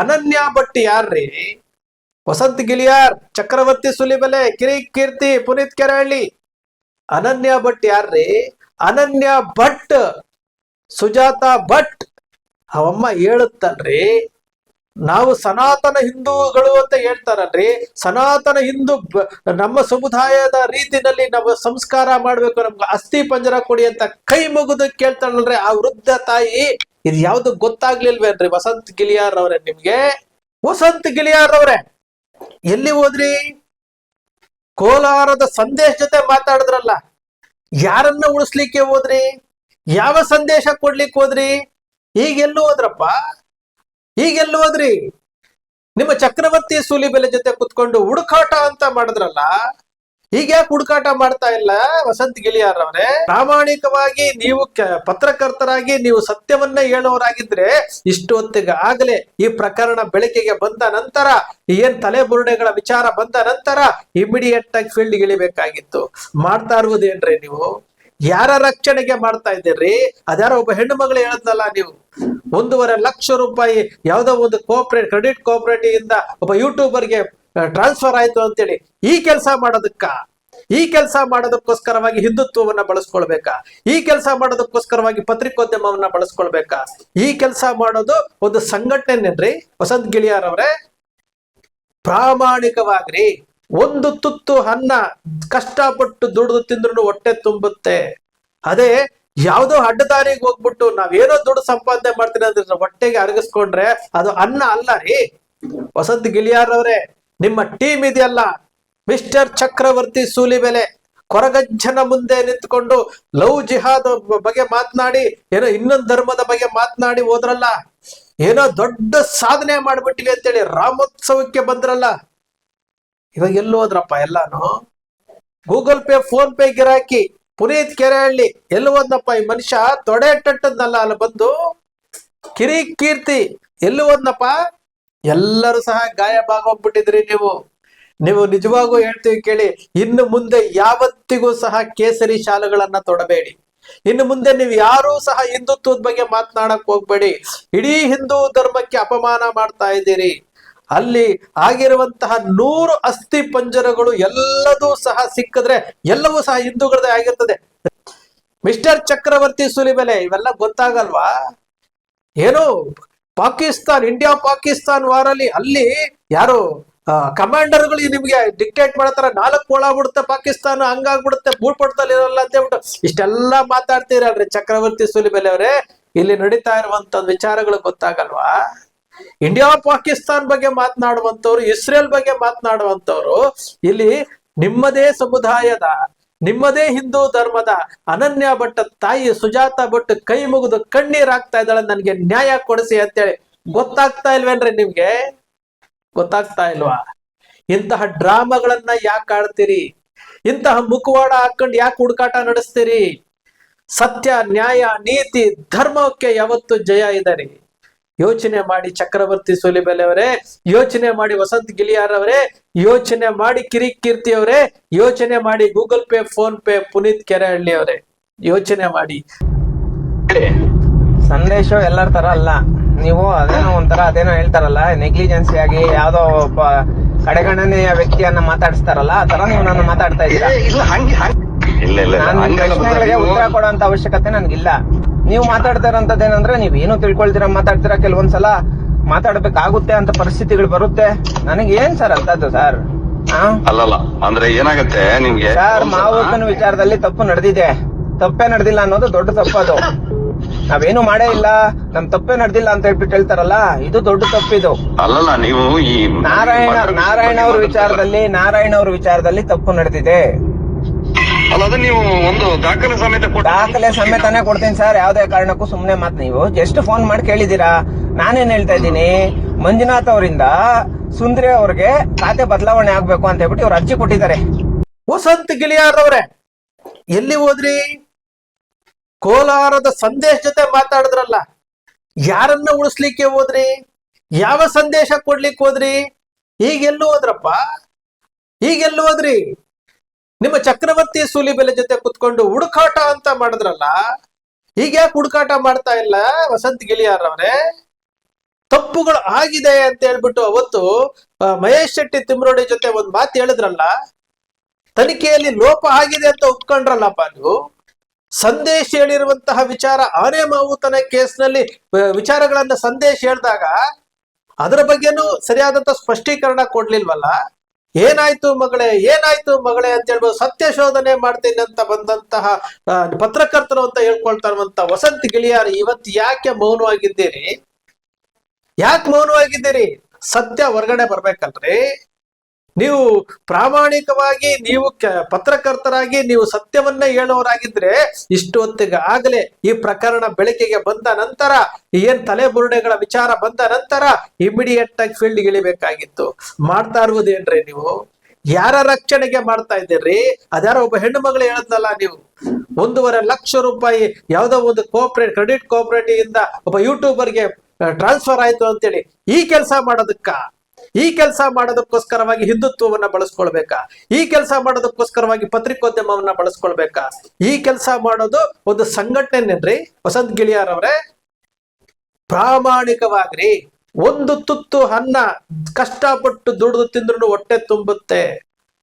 ಅನನ್ಯ ಭಟ್ ಯಾರ್ರಿ? ವಸಂತ್ ಗಿಳಿಯಾರ್, ಚಕ್ರವರ್ತಿ ಸುಲಿಬೆಲೆ, ಕಿರಿ ಕೀರ್ತಿ, ಪುನೀತ್ ಕೆರಹಳ್ಳಿ ಅನನ್ಯ ಭಟ್ ಯಾರ್ರಿ? ಅನನ್ಯ ಭಟ್, ಸುಜಾತ ಭಟ್. ಅವಮ್ಮ ಹೇಳುತ್ತಲ್ರಿ, ನಾವು ಸನಾತನ ಹಿಂದೂಗಳು ಅಂತ ಹೇಳ್ತಾರಲ್ರಿ. ಸನಾತನ ಹಿಂದೂ ನಮ್ಮ ಸಮುದಾಯದ ರೀತಿನಲ್ಲಿ ನಾವು ಸಂಸ್ಕಾರ ಮಾಡ್ಬೇಕು. ನಮ್ಗೆ ಅಸ್ಥಿ ಪಂಜರ ಕೊಡಿ ಅಂತ ಕೈ ಮುಗಿದು ಕೇಳ್ತಾಳಲ್ರಿ ಆ ವೃದ್ಧ ತಾಯಿ. ಇದು ಯಾವ್ದು ಗೊತ್ತಾಗ್ಲಿಲ್ವೇನ್ರಿ ವಸಂತ್ ಗಿಲಿಯಾರ್ ಅವರೇ ನಿಮ್ಗೆ? ವಸಂತ್ ಗಿಲಿಯಾರ್ ಅವರೇ. ಎಲ್ಲಿ ಹೋದ್ರಿ? ಕೋಲಾರದ ಸಂದೇಶ ಜೊತೆ ಮಾತಾಡಿದ್ರಲ್ಲ. ಯಾರನ್ನ ಉಳಿಸ್ಲಿಕ್ಕೆ ಹೋದ್ರಿ? ಯಾವ ಸಂದೇಶ ಕೊಡ್ಲಿಕ್ಕೆ ಹೋದ್ರಿ? ಈಗೆಲ್ಲೂ ಹೋದ್ರಪ್ಪ? ಈಗೆಲ್ಲೂ ಹೋದ್ರಿ? ನಿಮ್ಮ ಚಕ್ರವರ್ತಿ ಸೂಲಿಬೆಲೆ ಜೊತೆ ಕುತ್ಕೊಂಡು ಹುಡುಕಾಟ ಅಂತ ಮಾಡಿದ್ರಲ್ಲ. ಈಗ ಯಾಕೆ ಹುಡುಕಾಟ ಮಾಡ್ತಾ ಇಲ್ಲ ವಸಂತ್ ಗಿಳಿಯಾರ್ ಅವರೇ? ಪ್ರಾಮಾಣಿಕವಾಗಿ ನೀವು ಪತ್ರಕರ್ತರಾಗಿ ನೀವು ಸತ್ಯವನ್ನ ಹೇಳುವವರಾಗಿದ್ರೆ ಇಷ್ಟು ಹೊತ್ತಿಗೆ ಆಗಲೇ ಈ ಪ್ರಕರಣ ಬೆಳಕಿಗೆ ಬಂದ ನಂತರ, ಏನ್ ತಲೆಬುರುಡೆಗಳ ವಿಚಾರ ಬಂದ ನಂತರ ಇಮಿಡಿಯೇಟ್ ಆಗಿ ಫೀಲ್ಡ್ ಇಳಿಬೇಕಾಗಿತ್ತು. ಮಾಡ್ತಾ ಇರುವುದೇನ್ರಿ ನೀವು? ಯಾರ ರಕ್ಷಣೆಗೆ ಮಾಡ್ತಾ ಇದ್ದೀರಿ? ಅದ್ಯಾರ ಒಬ್ಬ ಹೆಣ್ಣು ಮಗಳು ಹೇಳದ್ನಲ್ಲ ನೀವು? ಒಂದೂವರೆ ಲಕ್ಷ ರೂಪಾಯಿ, ಯಾವ್ದೋ ಒಂದು ಕೋಪರೇಟ್ ಕ್ರೆಡಿಟ್ ಕೋಪರೇಟಿವ್ ಇಂದ ಒಬ್ಬ ಯೂಟ್ಯೂಬರ್ಗೆ ಟ್ರಾನ್ಸ್ಫರ್ ಆಯ್ತು ಅಂತೇಳಿ ಈ ಕೆಲಸ ಮಾಡೋದಕ್ಕ, ಈ ಕೆಲಸ ಮಾಡೋದಕ್ಕೋಸ್ಕರವಾಗಿ ಹಿಂದುತ್ವವನ್ನ ಬಳಸ್ಕೊಳ್ಬೇಕಾ? ಈ ಕೆಲಸ ಮಾಡೋದಕ್ಕೋಸ್ಕರವಾಗಿ ಪತ್ರಿಕೋದ್ಯಮವನ್ನ ಬಳಸ್ಕೊಳ್ಬೇಕಾ? ಈ ಕೆಲಸ ಮಾಡೋದು ಒಂದು ಸಂಘಟನೆನ್ರಿ ವಸಂತ್ ಗಿಳಿಯಾರವರೇ ಪ್ರಾಮಾಣಿಕವಾಗ್ರಿ. ಒಂದು ತುತ್ತು ಅನ್ನ ಕಷ್ಟಪಟ್ಟು ದುಡಿದು ತಿಂದ್ರು ಹೊಟ್ಟೆ ತುಂಬುತ್ತೆ. ಅದೇ ಯಾವ್ದೋ ಅಡ್ಡದಾರಿಗೆ ಹೋಗ್ಬಿಟ್ಟು ನಾವೇನೋ ದುಡ್ಡು ಸಂಪಾದನೆ ಮಾಡ್ತೀನಿ ಅಂದ್ರೆ ಹೊಟ್ಟೆಗೆ ಅರಗಿಸ್ಕೊಂಡ್ರೆ ಅದು ಅನ್ನ ಅಲ್ಲ ರೀ. ವಸಂತ್ ಗಿಳಿಯಾರ್ ಅವರೇ ನಿಮ್ಮ ಟೀಮ್ ಇದೆಯಲ್ಲ? ಮಿಸ್ಟರ್ ಚಕ್ರವರ್ತಿ ಸೂಲಿಬೆಲೆ, ಕೊರಗಜ್ಜನ ಮುಂದೆ ನಿಂತ್ಕೊಂಡು ಲವ್ ಜಿಹಾದ್ ಬಗ್ಗೆ ಮಾತನಾಡಿ, ಏನೋ ಇನ್ನೊಂದು ಧರ್ಮದ ಬಗ್ಗೆ ಮಾತನಾಡಿ ಹೋದ್ರಲ್ಲ? ಏನೋ ದೊಡ್ಡ ಸಾಧನೆ ಮಾಡ್ಬಿಟ್ಟಿವಿ ಅಂತೇಳಿ ರಾಮೋತ್ಸವಕ್ಕೆ ಬಂದ್ರಲ್ಲ? ಇವಾಗ ಎಲ್ಲೋದ್ರಪ್ಪ ಎಲ್ಲಾನು? ಗೂಗಲ್ ಪೇ, ಫೋನ್ ಪೇ ಗಿರಾಕಿ, ಪುನೀತ್ ಕೆರೆಹಳ್ಳಿ ಎಲ್ಲೋದ್ನಪ್ಪ ಈ ಮನುಷ್ಯ? ತೊಡೆ ಟಟ್ಟದ್ನಲ್ಲ ಅಲ್ಲಿ ಬಂದು? ಕಿರಿ ಕೀರ್ತಿ ಎಲ್ಲಿ ಹೋದ್ನಪ್ಪ? ಎಲ್ಲರೂ ಸಹ ಗಾಯಬಾಗೋಗ್ಬಿಟ್ಟಿದ್ರಿ ನೀವು. ನೀವು ನಿಜವಾಗೂ ಹೇಳ್ತೀವಿ ಕೇಳಿ, ಇನ್ನು ಮುಂದೆ ಯಾವತ್ತಿಗೂ ಸಹ ಕೇಸರಿ ಶಾಲೆಗಳನ್ನ ತೊಡಬೇಡಿ. ಇನ್ನು ಮುಂದೆ ನೀವು ಯಾರೂ ಸಹ ಹಿಂದುತ್ವದ ಬಗ್ಗೆ ಮಾತನಾಡಕ್ ಹೋಗ್ಬೇಡಿ. ಇಡೀ ಹಿಂದೂ ಧರ್ಮಕ್ಕೆ ಅಪಮಾನ ಮಾಡ್ತಾ ಇದ್ದೀರಿ. ಅಲ್ಲಿ ಆಗಿರುವಂತಹ ನೂರು ಅಸ್ಥಿ ಪಂಜರಗಳು ಎಲ್ಲದೂ ಸಹ ಸಿಕ್ಕಿದ್ರೆ ಎಲ್ಲವೂ ಸಹ ಹಿಂದೂಗಳದೇ ಆಗಿರ್ತದೆ. ಮಿಸ್ಟರ್ ಚಕ್ರವರ್ತಿ ಸುಲಿಬೆಲೆ, ಇವೆಲ್ಲ ಗೊತ್ತಾಗಲ್ವಾ? ಏನು ಪಾಕಿಸ್ತಾನ್, ಇಂಡಿಯಾ, ಪಾಕಿಸ್ತಾನ್ ವಾರಲ್ಲಿ ಅಲ್ಲಿ ಯಾರು ಕಮಾಂಡರ್ಗಳು ನಿಮ್ಗೆ ಡಿಕ್ಟೇಟ್ ಮಾಡತ್ತಾರ ನಾಲ್ಕು ಒಳಾಗ್ಬಿಡುತ್ತೆ ಬಿಡುತ್ತೆ ಪಾಕಿಸ್ತಾನ, ಹಂಗಾಗ್ಬಿಡುತ್ತೆ ಭೂಪಟದಲ್ಲಿ ಇರಲ್ಲ ಅಂತ ಹೇಳ್ಬಿಟ್ಟು ಇಷ್ಟೆಲ್ಲಾ ಮಾತಾಡ್ತೀರಲ್ರಿ ಚಕ್ರವರ್ತಿ ಸುಲಿಬೆಲೆ ಅವರೇ. ಇಲ್ಲಿ ನಡೀತಾ ಇರುವಂತ ವಿಚಾರಗಳು ಗೊತ್ತಾಗಲ್ವಾ? ಇಂಡಿಯಾ, ಪಾಕಿಸ್ತಾನ್ ಬಗ್ಗೆ ಮಾತನಾಡುವಂತವ್ರು ಇಸ್ರೇಲ್ ಬಗ್ಗೆ ಮಾತನಾಡುವಂತವ್ರು ಇಲ್ಲಿ ನಿಮ್ಮದೇ ಸಮುದಾಯದ ನಿಮ್ಮದೇ ಹಿಂದೂ ಧರ್ಮದ ಅನನ್ಯ ಭಟ್ಟ ತಾಯಿ ಸುಜಾತ ಭಟ್ ಕೈ ಮುಗಿದು ಕಣ್ಣೀರಾಗ್ತಾ ಇದ್ದಾಳೆ, ನನಗೆ ನ್ಯಾಯ ಕೊಡಿಸಿ ಅಂತೇಳಿ. ಗೊತ್ತಾಗ್ತಾ ಇಲ್ವೇನ್ರಿ ನಿಮ್ಗೆ? ಗೊತ್ತಾಗ್ತಾ ಇಲ್ವಾ? ಇಂತಹ ಡ್ರಾಮಾಗಳನ್ನ ಯಾಕೆ ಆಡ್ತೀರಿ? ಇಂತಹ ಮುಖವಾಡ ಹಾಕೊಂಡು ಯಾಕೆ ಹುಡುಕಾಟ ನಡೆಸ್ತೀರಿ? ಸತ್ಯ, ನ್ಯಾಯ, ನೀತಿ, ಧರ್ಮಕ್ಕೆ ಯಾವತ್ತು ಜಯ ಇದೆ ಯೋಚನೆ ಮಾಡಿ ಚಕ್ರವರ್ತಿ ಸೋಲಿಬೆಲೆ ಅವರೇ ಯೋಚನೆ ಮಾಡಿ ವಸಂತ್ ಗಿಳಿಯಾರ್ ಅವರೇ ಯೋಚನೆ ಮಾಡಿ ಕಿರಿ ಕೀರ್ತಿ ಅವರೇ ಯೋಚನೆ ಮಾಡಿ Google Pay PhonePe Puneeth Kerehalli ಅವರೇ ಯೋಚನೆ ಮಾಡಿ. ಸಂದೇಶ ಎಲ್ಲರ ತರ ಅಲ್ಲ. ನೀವು ಅದೇನೋ ಒಂಥರ ಅದೇನೋ ಹೇಳ್ತಾರಲ್ಲ ನೆಗ್ಲಿಜೆನ್ಸಿ ಆಗಿ ಯಾವ್ದೋ ಒಬ್ಬ ಕಡೆಗಣನೆಯ ವ್ಯಕ್ತಿಯನ್ನ ಮಾತಾಡಿಸ್ತಾರಲ್ಲ ಆ ತರ ನೀವು ನನ್ನ ಮಾತಾಡ್ತಾ ಇದ್ದೀರಾ? ಇಲ್ಲ ಇಲ್ಲ ಉತ್ತರ ಕೊಡುವಂತ ಅವಶ್ಯಕತೆ ನನ್ಗಿಲ್ಲ. ನೀವು ಮಾತಾಡ್ತಾ ಇರೋಂಥದ್ದು ಏನಂದ್ರೆ ನೀವ್ ಏನು ತಿಳ್ಕೊಳ್ತೀರಾ ಮಾತಾಡ್ತೀರಾ ಕೆಲವೊಂದ್ಸಲ ಮಾತಾಡ್ಬೇಕಾಗುತ್ತೆ ಅಂತ ಪರಿಸ್ಥಿತಿಗಳು ಬರುತ್ತೆ. ನನಗೆ ಏನ್ ಸರ್ ಅಂತದ್ದು ಸರ್? ಅಲ್ಲಲ್ಲ ಅಂದ್ರೆ ಏನಾಗುತ್ತೆ ನಿಮ್ಗೆ? ಸರ್ ಒಂದ್ಸಲ- ವಿಚಾರದಲ್ಲಿ ತಪ್ಪು ನಡೆದಿದೆ. ತಪ್ಪೇ ನಡೆದಿಲ್ಲ ಅನ್ನೋದು ದೊಡ್ಡ ತಪ್ಪು ಅದು. ನಾವೇನು ಮಾಡೇ ಇಲ್ಲ ನಮ್ ತಪ್ಪೇ ನಡೆದಿಲ್ಲ ಅಂತ ಹೇಳ್ಬಿಟ್ಟು ಹೇಳ್ತಾರಲ್ಲ ಇದು ದೊಡ್ಡ ತಪ್ಪಿದು ಅಲ್ಲಲ್ಲ ನೀವು ಈ ನಾರಾಯಣ ನಾರಾಯಣ ಅವ್ರ ವಿಚಾರದಲ್ಲಿ ನಾರಾಯಣ ಅವ್ರ ವಿಚಾರದಲ್ಲಿ ತಪ್ಪು ನಡೆದಿದೆ. ಅಲ್ಲ ಅದು ನೀವು ಒಂದು ದಾಖಲೆ ಸಮೇತ ಕೊಟ್ಟು ದಾಖಲೆ ಸಮೇತನೇ ಕೊಡ್ತೀನಿ ಸರ್ ಯಾವ್ದೇ ಕಾರಣಕ್ಕೂ ಸುಮ್ನೆ ಮಾತ್ ನೀವು. ಜಸ್ಟ್ ಫೋನ್ ಮಾಡಿ ಕೇಳಿದೀರಾ ನಾನೇನ್ ಹೇಳ್ತಾ ಇದ್ದೀನಿ? ಮಂಜುನಾಥ್ ಅವರಿಂದ ಸುಂದ್ರಿ ಅವ್ರಿಗೆ ಖಾತೆ ಬದಲಾವಣೆ ಆಗ್ಬೇಕು ಅಂತ ಹೇಳ್ಬಿಟ್ಟು ಇವ್ರು ಅರ್ಜಿ ಕೊಟ್ಟಿದ್ದಾರೆ. ವಸಂತ್ ಗಿಳಿಯಾರ್ ಅವರೇ ಎಲ್ಲಿ ಹೋದ್ರಿ? ಕೋಲಾರದ ಸಂದೇಶ ಜೊತೆ ಮಾತಾಡಿದ್ರಲ್ಲ ಯಾರನ್ನ ಉಳಿಸ್ಲಿಕ್ಕೆ ಹೋದ್ರಿ? ಯಾವ ಸಂದೇಶ ಕೊಡ್ಲಿಕ್ಕೆ ಹೋದ್ರಿ? ಈಗೆಲ್ಲೂ ಹೋದ್ರಪ್ಪ? ಈಗೆಲ್ಲೂ ಹೋದ್ರಿ? ನಿಮ್ಮ ಚಕ್ರವರ್ತಿ ಸೂಲಿಬೆಲೆ ಜೊತೆ ಕುತ್ಕೊಂಡು ಹುಡುಕಾಟ ಅಂತ ಮಾಡಿದ್ರಲ್ಲ ಈಗ ಯಾಕೆ ಹುಡುಕಾಟ ಮಾಡ್ತಾ ಇಲ್ಲ ವಸಂತ್ ಗಿಳಿಯಾರ್ ಅವರೇ ತಪ್ಪುಗಳು ಆಗಿದೆ ಅಂತ ಹೇಳ್ಬಿಟ್ಟು ಅವತ್ತು ಮಹೇಶ್ ಶೆಟ್ಟಿ ತಿಮ್ರೋಡಿ ಜೊತೆ ಒಂದ್ ಮಾತು ಹೇಳಿದ್ರಲ್ಲ, ತನಿಖೆಯಲ್ಲಿ ಲೋಪ ಆಗಿದೆ ಅಂತ ಒಪ್ಕೊಂಡ್ರಲ್ಲಪ್ಪ ನೀವು? ಸಂದೇಶ್ ಹೇಳಿರುವಂತಹ ವಿಚಾರ ಆನೆ ಮಾವುತನ ಕೇಸ್ನಲ್ಲಿ ವಿಚಾರಗಳನ್ನ ಸಂದೇಶ್ ಹೇಳಿದಾಗ, ಅದರ ಬಗ್ಗೆನೂ ಸರಿಯಾದಂತ ಸ್ಪಷ್ಟೀಕರಣ ಕೊಡ್ಲಿಲ್ವಲ್ಲ? ಏನಾಯ್ತು ಮಗಳೇ ಏನಾಯ್ತು ಮಗಳೇ ಅಂತ ಹೇಳ್ಬೋದು, ಸತ್ಯ ಶೋಧನೆ ಮಾಡ್ತೀನಿ ಅಂತ ಬಂದಂತಹ ಪತ್ರಕರ್ತರು ಅಂತ ಹೇಳ್ಕೊಳ್ತಾ ವಸಂತ ಗಿಳಿಯಾರ್ ಇವತ್ತು ಯಾಕೆ ಮೌನವಾಗಿದ್ದೀರಿ? ಯಾಕೆ ಮೌನವಾಗಿದ್ದೀರಿ? ಸತ್ಯ ಹೊರಗಡೆ ಬರ್ಬೇಕಲ್ರಿ? ನೀವು ಪ್ರಾಮಾಣಿಕವಾಗಿ ನೀವು ಪತ್ರಕರ್ತರಾಗಿ ನೀವು ಸತ್ಯವನ್ನ ಹೇಳೋರಾಗಿದ್ರೆ ಇಷ್ಟು ಹೊತ್ತಿಗೆ ಆಗಲೇ ಈ ಪ್ರಕರಣ ಬೆಳಕಿಗೆ ಬಂದ ನಂತರ ಏನ್ ತಲೆಬುರುಡೆಗಳ ವಿಚಾರ ಬಂದ ನಂತರ ಇಮಿಡಿಯೇಟ್ ಆಗಿ ಫೀಲ್ಡ್ ಇಳಿಬೇಕಾಗಿತ್ತು. ಮಾಡ್ತಾ ಇರುವುದೇನ್ರಿ ನೀವು? ಯಾರ ರಕ್ಷಣೆಗೆ ಮಾಡ್ತಾ ಇದ್ದೀರಿ? ಅದ್ಯಾರೋ ಒಬ್ಬ ಹೆಣ್ಣು ಮಗಳು ಹೇಳದ್ನಲ್ಲ ನೀವು. ಒಂದೂವರೆ ಲಕ್ಷ ರೂಪಾಯಿ ಯಾವ್ದೋ ಒಂದು ಕೋಆಪರೇಟ್ ಕ್ರೆಡಿಟ್ ಕೋಆಪರೇಟಿವ್ ಇಂದ ಒಬ್ಬ ಯೂಟ್ಯೂಬರ್ಗೆ ಟ್ರಾನ್ಸ್ಫರ್ ಆಯ್ತು ಅಂತೇಳಿ. ಈ ಕೆಲಸ ಮಾಡೋದಕ್ಕ ಈ ಕೆಲಸ ಮಾಡೋದಕ್ಕೋಸ್ಕರವಾಗಿ ಹಿಂದುತ್ವವನ್ನ ಬಳಸ್ಕೊಳ್ಬೇಕಾ? ಈ ಕೆಲಸ ಮಾಡೋದಕ್ಕೋಸ್ಕರವಾಗಿ ಪತ್ರಿಕೋದ್ಯಮವನ್ನ ಬಳಸ್ಕೊಳ್ಬೇಕಾ? ಈ ಕೆಲಸ ಮಾಡೋದು ಒಂದು ಸಂಘಟನೆನ್ರಿ ವಸಂತ್ ಗಿಳಿಯಾರ್ ಅವರೇ, ಪ್ರಾಮಾಣಿಕವಾಗ್ರಿ. ಒಂದು ತುತ್ತು ಅನ್ನ ಕಷ್ಟಪಟ್ಟು ದುಡಿದು ತಿಂದ್ರು ಹೊಟ್ಟೆ ತುಂಬುತ್ತೆ.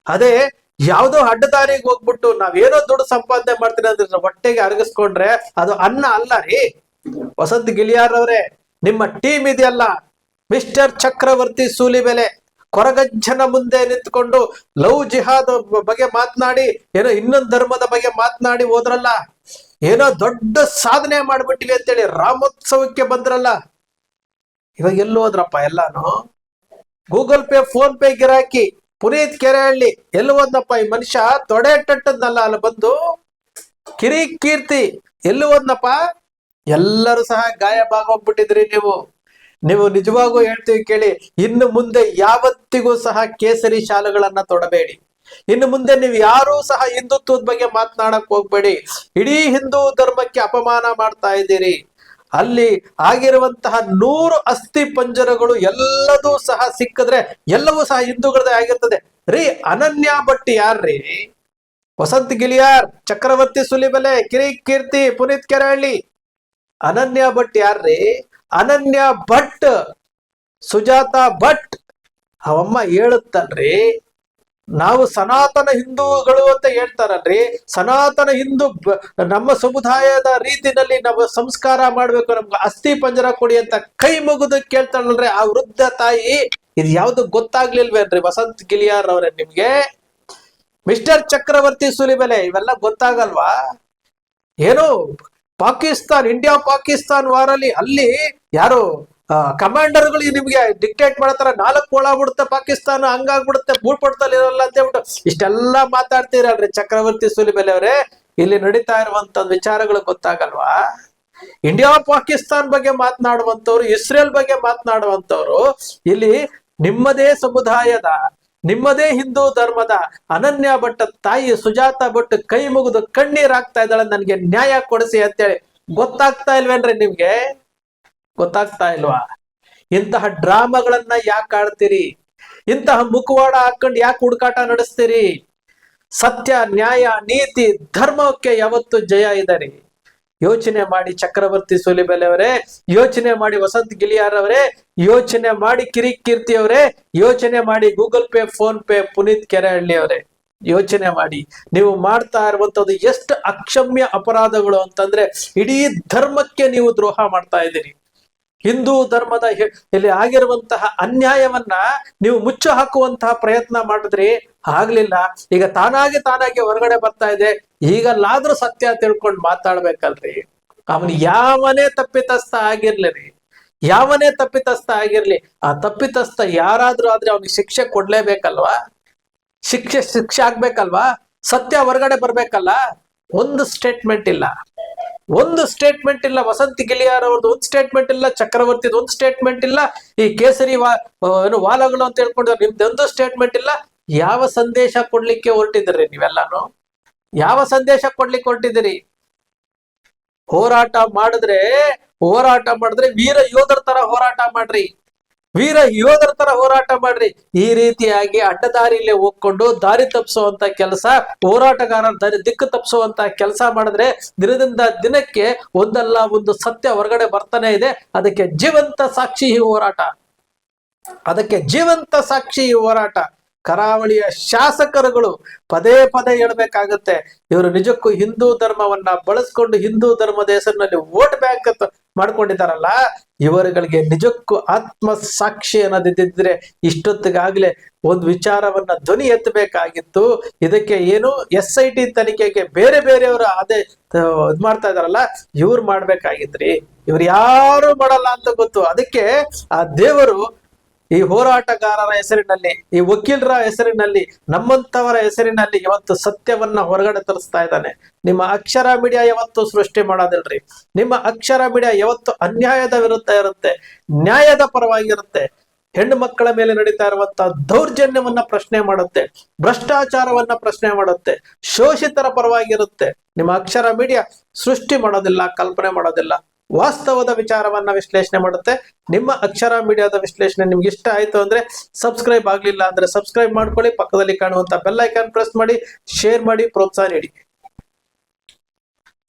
ಅದೇ ಯಾವ್ದೋ ಅಡ್ಡದಾರಿಗೆ ಹೋಗ್ಬಿಟ್ಟು ನಾವೇನೋ ದುಡ್ಡು ಸಂಪಾದನೆ ಮಾಡ್ತೀನಿ ಅಂದ್ರೆ ಹೊಟ್ಟೆಗೆ ಅರಗಿಸ್ಕೊಂಡ್ರೆ ಅದು ಅನ್ನ ಅಲ್ಲ ರೀ. ವಸಂತ್ ಗಿಳಿಯಾರವ್ರೆ ನಿಮ್ಮ ಟೀಮ್ ಇದೆಯಲ್ಲ. ಮಿಸ್ಟರ್ ಚಕ್ರವರ್ತಿ ಸೂಲಿಬೆಲೆ ಕೊರಗಜ್ಜನ ಮುಂದೆ ನಿಂತ್ಕೊಂಡು ಲವ್ ಜಿಹಾದ್ ಬಗ್ಗೆ ಮಾತನಾಡಿ, ಏನೋ ಇನ್ನೊಂದು ಧರ್ಮದ ಬಗ್ಗೆ ಮಾತನಾಡಿ ಹೋದ್ರಲ್ಲ? ಏನೋ ದೊಡ್ಡ ಸಾಧನೆ ಮಾಡ್ಬಿಟ್ಟಿವಿ ಅಂತೇಳಿ ರಾಮೋತ್ಸವಕ್ಕೆ ಬಂದ್ರಲ್ಲ? ಇವಾಗ ಎಲ್ಲಿ ಹೋದ್ರಪ್ಪ ಎಲ್ಲಾನು? ಗೂಗಲ್ ಪೇ, ಫೋನ್ ಪೇ ಗಿರಾಕಿ, ಪುನೀತ್ ಕೆರೆಹಳ್ಳಿ, ಎಲ್ಲಿ ಹೋದ್ನಪ್ಪ ಈ ಮನುಷ್ಯ? ತೊಡೆ ಟಟ್ಟದ್ನಲ್ಲ ಅಲ್ಲಿ ಬಂದು? ಕಿರಿ ಕೀರ್ತಿ ಎಲ್ಲಿ ಹೋದ್ನಪ್ಪ? ಎಲ್ಲರೂ ಸಹ ಗಾಯಬಾಗೋಗ್ಬಿಟ್ಟಿದ್ರಿ ನೀವು. ನೀವು ನಿಜವಾಗೂ ಹೇಳ್ತೀವಿ ಕೇಳಿ, ಇನ್ನು ಮುಂದೆ ಯಾವತ್ತಿಗೂ ಸಹ ಕೇಸರಿ ಶಾಲೆಗಳನ್ನ ತೊಡಬೇಡಿ. ಇನ್ನು ಮುಂದೆ ನೀವು ಯಾರೂ ಸಹ ಹಿಂದುತ್ವದ ಬಗ್ಗೆ ಮಾತನಾಡಕ್ ಹೋಗ್ಬೇಡಿ. ಇಡೀ ಹಿಂದೂ ಧರ್ಮಕ್ಕೆ ಅಪಮಾನ ಮಾಡ್ತಾ ಇದ್ದೀರಿ. ಅಲ್ಲಿ ಆಗಿರುವಂತಹ ನೂರು ಅಸ್ಥಿ ಪಂಜರಗಳು ಎಲ್ಲದೂ ಸಹ ಸಿಕ್ಕಿದ್ರೆ ಎಲ್ಲವೂ ಸಹ ಹಿಂದೂಗಳದೇ ಆಗಿರ್ತದೆ. ರೀ, ಅನನ್ಯ ಭಟ್ಟಿ ಯಾರ್ರೀ? ವಸಂತ್ ಗಿಲಿಯಾರ್ ಚಕ್ರವರ್ತಿ ಸುಲಿಬಲೆ ಕಿರಿ ಕೀರ್ತಿ ಪುನೀತ್ ಕೆರಹಳ್ಳಿ ಅನನ್ಯ ಭಟ್ ಯಾರ್ರೀ? ಅನನ್ಯ ಭಟ್, ಸುಜಾತ ಭಟ್, ಅವಮ್ಮ ಹೇಳುತ್ತಲ್ರಿ, ನಾವು ಸನಾತನ ಹಿಂದೂಗಳು ಅಂತ ಹೇಳ್ತಾರಲ್ರಿ, ಸನಾತನ ಹಿಂದೂ ನಮ್ಮ ಸಮುದಾಯದ ರೀತಿನಲ್ಲಿ ನಾವು ಸಂಸ್ಕಾರ ಮಾಡ್ಬೇಕು, ನಮ್ಗೆ ಅಸ್ಥಿ ಪಂಜರ ಕೊಡಿ ಅಂತ ಕೈ ಮುಗಿದು ಕೇಳ್ತಾಳಲ್ರಿ ಆ ವೃದ್ಧ ತಾಯಿ. ಇದು ಯಾವ್ದು ಗೊತ್ತಾಗ್ಲಿಲ್ವೇನ್ರಿ? ವಸಂತ್ ಗಿಲಿಯಾರ್ ಅವ್ರೆ ನಿಮ್ಗೆ? ಮಿಸ್ಟರ್ ಚಕ್ರವರ್ತಿ ಸುಲಿಬೆಲೆ, ಇವೆಲ್ಲ ಗೊತ್ತಾಗಲ್ವಾ? ಏನು ಪಾಕಿಸ್ತಾನ್, ಇಂಡಿಯಾ, ಪಾಕಿಸ್ತಾನ್ ವಾರಲ್ಲಿ ಅಲ್ಲಿ ಯಾರು ಕಮಾಂಡರ್ಗಳು ನಿಮ್ಗೆ ಡಿಕ್ಟೇಟ್ ಮಾಡತಾರ ನಾಲ್ಕು ಕೋಳ ಬಿಡುತ್ತೆ ಪಾಕಿಸ್ತಾನ, ಹಂಗಾಗ್ಬಿಡುತ್ತೆ ಭೂಪಟದಲ್ಲಿ ಇರಲ್ಲ ಅಂತ ಹೇಳ್ಬಿಟ್ಟು ಇಷ್ಟೆಲ್ಲಾ ಮಾತಾಡ್ತೀರಲ್ರಿ ಚಕ್ರವರ್ತಿ ಸುಲಿಬೆಲೆ ಅವರೇ. ಇಲ್ಲಿ ನಡೀತಾ ಇರುವಂತ ವಿಚಾರಗಳು ಗೊತ್ತಾಗಲ್ವಾ? ಇಂಡಿಯಾ, ಪಾಕಿಸ್ತಾನ್ ಬಗ್ಗೆ ಮಾತನಾಡುವಂತವ್ರು ಇಸ್ರೇಲ್ ಬಗ್ಗೆ ಮಾತನಾಡುವಂತವ್ರು ಇಲ್ಲಿ ನಿಮ್ಮದೇ ಸಮುದಾಯದ ನಿಮ್ಮದೇ ಹಿಂದೂ ಧರ್ಮದ ಅನನ್ಯ ಭಟ್ಟ ತಾಯಿ ಸುಜಾತ ಭಟ್ ಕೈ ಮುಗಿದು ಕಣ್ಣೀರಾಗ್ತಾ ಇದ್ದಾಳೆ, ನನಗೆ ನ್ಯಾಯ ಕೊಡಿಸಿ ಅಂತೇಳಿ. ಗೊತ್ತಾಗ್ತಾ ಇಲ್ವೇನ್ರಿ ನಿಮ್ಗೆ? ಗೊತ್ತಾಗ್ತಾ ಇಲ್ವಾ? ಇಂತಹ ಡ್ರಾಮಾಗಳನ್ನ ಯಾಕೆ ಆಡ್ತೀರಿ? ಇಂತಹ ಮುಖವಾಡ ಹಾಕೊಂಡು ಯಾಕೆ ಹುಡುಕಾಟ ನಡೆಸ್ತೀರಿ? ಸತ್ಯ, ನ್ಯಾಯ, ನೀತಿ, ಧರ್ಮಕ್ಕೆ ಯಾವತ್ತು ಜಯ ಇದೆ ಯೋಚನೆ ಮಾಡಿ ಚಕ್ರವರ್ತಿ ಸೂಲಿಬೆಲೆ ಅವರೇ ಯೋಚನೆ ಮಾಡಿ ವಸಂತ್ ಗಿಲಿಯಾರ್ ಅವರೇ ಯೋಚನೆ ಮಾಡಿ ಕಿರಿ ಕೀರ್ತಿ ಅವರೇ ಯೋಚನೆ ಮಾಡಿ Google Pay, PhonePe, Puneeth Kerehalli ಅವರೇ ಯೋಚನೆ ಮಾಡಿ. ನೀವು ಮಾಡ್ತಾ ಇರುವಂತದ್ದು ಎಷ್ಟು ಅಕ್ಷಮ್ಯ ಅಪರಾಧಗಳು ಅಂತಂದ್ರೆ ಇಡೀ ಧರ್ಮಕ್ಕೆ ನೀವು ದ್ರೋಹ ಮಾಡ್ತಾ ಇದ್ದೀರಿ. ಹಿಂದೂ ಧರ್ಮದ ಇಲ್ಲಿ ಆಗಿರುವಂತಹ ಅನ್ಯಾಯವನ್ನ ನೀವು ಮುಚ್ಚು ಹಾಕುವಂತಹ ಪ್ರಯತ್ನ ಮಾಡಿದ್ರಿ ಆಗ್ಲಿಲ್ಲ. ಈಗ ತಾನಾಗಿ ತಾನಾಗಿ ಹೊರಗಡೆ ಬರ್ತಾ ಇದೆ. ಈಗಲಾದ್ರೂ ಸತ್ಯ ತಿಳ್ಕೊಂಡು ಮಾತಾಡ್ಬೇಕಲ್ರಿ? ಅವನು ಯಾವನೇ ತಪ್ಪಿತಸ್ಥ ಆಗಿರ್ಲಿ ಯಾವನೇ ತಪ್ಪಿತಸ್ಥ ಆಗಿರ್ಲಿ, ಆ ತಪ್ಪಿತಸ್ಥ ಯಾರಾದ್ರೂ ಆದ್ರೆ ಅವನಿಗೆ ಶಿಕ್ಷೆ ಕೊಡ್ಲೇಬೇಕಲ್ವಾ? ಶಿಕ್ಷೆ ಶಿಕ್ಷೆ ಆಗ್ಬೇಕಲ್ವಾ? ಸತ್ಯ ಹೊರಗಡೆ ಬರ್ಬೇಕಲ್ಲ? ಒಂದು ಸ್ಟೇಟ್ಮೆಂಟ್ ಇಲ್ಲ. ಒಂದು ಸ್ಟೇಟ್ಮೆಂಟ್ ಇಲ್ಲ, ವಸಂತ ಗಿಲಿಯಾರ್ ಅವ್ರದ್ದು ಒಂದು ಸ್ಟೇಟ್ಮೆಂಟ್ ಇಲ್ಲ, ಚಕ್ರವರ್ತಿದ್ ಒಂದು ಸ್ಟೇಟ್ಮೆಂಟ್ ಇಲ್ಲ, ಈ ಕೇಸರಿ ವಾ ಏನು ವಾಲಗಳು ಅಂತ ಹೇಳ್ಕೊಂಡು ನಿಮ್ದೊಂದು ಸ್ಟೇಟ್ಮೆಂಟ್ ಇಲ್ಲ. ಯಾವ ಸಂದೇಶ ಕೊಡ್ಲಿಕ್ಕೆ ಹೊರಟಿದ್ರಿ ನೀವೆಲ್ಲಾನು? ಯಾವ ಸಂದೇಶ ಕೊಡ್ಲಿಕ್ಕೆ ಹೊರಟಿದ್ದೀರಿ? ಹೋರಾಟ ಮಾಡಿದ್ರೆ ಹೋರಾಟ ಮಾಡಿದ್ರೆ ವೀರ ಯೋಧರ ತರ ಹೋರಾಟ ಮಾಡ್ರಿ. ವೀರ ಯೋಧರ ತರ ಹೋರಾಟ ಮಾಡ್ರಿ. ಈ ರೀತಿಯಾಗಿ ಅಡ್ಡದಾರಿಯಲ್ಲೇ ಹೋಗ್ಕೊಂಡು ದಾರಿ ತಪ್ಪಿಸುವಂತ ಕೆಲಸ, ಹೋರಾಟಗಾರರ ದಾರಿ ದಿಕ್ಕು ತಪ್ಪಿಸುವಂತ ಕೆಲಸ ಮಾಡಿದ್ರೆ ದಿನದಿಂದ ದಿನಕ್ಕೆ ಒಂದಲ್ಲ ಒಂದು ಸತ್ಯ ಹೊರಗಡೆ ಬರ್ತಾನೆ ಇದೆ. ಅದಕ್ಕೆ ಜೀವಂತ ಸಾಕ್ಷಿ ಈ ಹೋರಾಟ. ಅದಕ್ಕೆ ಜೀವಂತ ಸಾಕ್ಷಿ ಈ ಹೋರಾಟ. ಕರಾವಳಿಯ ಶಾಸಕರುಗಳು ಪದೇ ಪದೇ ಹೇಳ್ಬೇಕಾಗುತ್ತೆ, ಇವರು ನಿಜಕ್ಕೂ ಹಿಂದೂ ಧರ್ಮವನ್ನ ಬಳಸ್ಕೊಂಡು ಹಿಂದೂ ಧರ್ಮದ ಹೆಸರಿನಲ್ಲಿ ವೋಟ್ ಬ್ಯಾಂಕ್ ಅಂತ ಮಾಡ್ಕೊಂಡಿದ್ದಾರಲ್ಲ, ಇವರುಗಳಿಗೆ ನಿಜಕ್ಕೂ ಆತ್ಮ ಸಾಕ್ಷಿ ಅನ್ನೋದಿದ್ದರೆ ಇಷ್ಟೊತ್ತಿಗಾಗ್ಲೆ ಒಂದು ವಿಚಾರವನ್ನ ಧ್ವನಿ ಎತ್ತಬೇಕಾಗಿತ್ತು. ಇದಕ್ಕೆ ಏನು ಎಸ್ ಐ ಟಿ ತನಿಖೆಗೆ ಬೇರೆ ಬೇರೆಯವರು ಅದೇ ಇದು ಮಾಡ್ತಾ ಇದಾರಲ್ಲ ಇವ್ರು ಮಾಡ್ಬೇಕಾಗಿದ್ರಿ ಇವ್ರು ಯಾರು ಮಾಡಲ್ಲ ಅಂತ ಗೊತ್ತು. ಅದಕ್ಕೆ ಆ ದೇವರು ಈ ಹೋರಾಟಗಾರರ ಹೆಸರಿನಲ್ಲಿ, ಈ ವಕೀಲರ ಹೆಸರಿನಲ್ಲಿ ನಮ್ಮಂತವರ ಹೆಸರಿನಲ್ಲಿ ಇವತ್ತು ಸತ್ಯವನ್ನ ಹೊರಗಡೆ ತರಿಸ್ತಾ ಇದ್ದಾನೆ. ನಿಮ್ಮ ಅಕ್ಷರ ಮೀಡಿಯಾ ಯಾವತ್ತು ಸೃಷ್ಟಿ ಮಾಡೋದಿಲ್ರಿ. ನಿಮ್ಮ ಅಕ್ಷರ ಮೀಡಿಯಾ ಯಾವತ್ತು ಅನ್ಯಾಯದ ವಿರುದ್ಧ ಇರುತ್ತೆ, ನ್ಯಾಯದ ಪರವಾಗಿರುತ್ತೆ. ಹೆಣ್ಣು ಮಕ್ಕಳ ಮೇಲೆ ನಡೀತಾ ಇರುವಂತ ದೌರ್ಜನ್ಯವನ್ನ ಪ್ರಶ್ನೆ ಮಾಡುತ್ತೆ, ಭ್ರಷ್ಟಾಚಾರವನ್ನ ಪ್ರಶ್ನೆ ಮಾಡುತ್ತೆ, ಶೋಷಿತರ ಪರವಾಗಿರುತ್ತೆ. ನಿಮ್ಮ ಅಕ್ಷರ ಮೀಡಿಯಾ ಸೃಷ್ಟಿ ಮಾಡೋದಿಲ್ಲ, ಕಲ್ಪನೆ ಮಾಡೋದಿಲ್ಲ. ವಾಸ್ತವದ ವಿಚಾರವನ್ನ ವಿಶ್ಲೇಷಣೆ ಮಾಡುತ್ತೆ. ನಿಮ್ಮ ಅಕ್ಷರ ಮೀಡಿಯಾದ ವಿಶ್ಲೇಷಣೆ ನಿಮ್ಗೆ ಇಷ್ಟ ಆಯ್ತು ಅಂದ್ರೆ ಸಬ್ಸ್ಕ್ರೈಬ್ ಆಗ್ಲಿಲ್ಲ ಅಂದ್ರೆ ಸಬ್ಸ್ಕ್ರೈಬ್ ಮಾಡ್ಕೊಳ್ಳಿ. ಪಕ್ಕದಲ್ಲಿ ಕಾಣುವಂತ ಬೆಲ್ ಐಕಾನ್ ಪ್ರೆಸ್ ಮಾಡಿ ಶೇರ್ ಮಾಡಿ, ಪ್ರೋತ್ಸಾಹ ನೀಡಿ.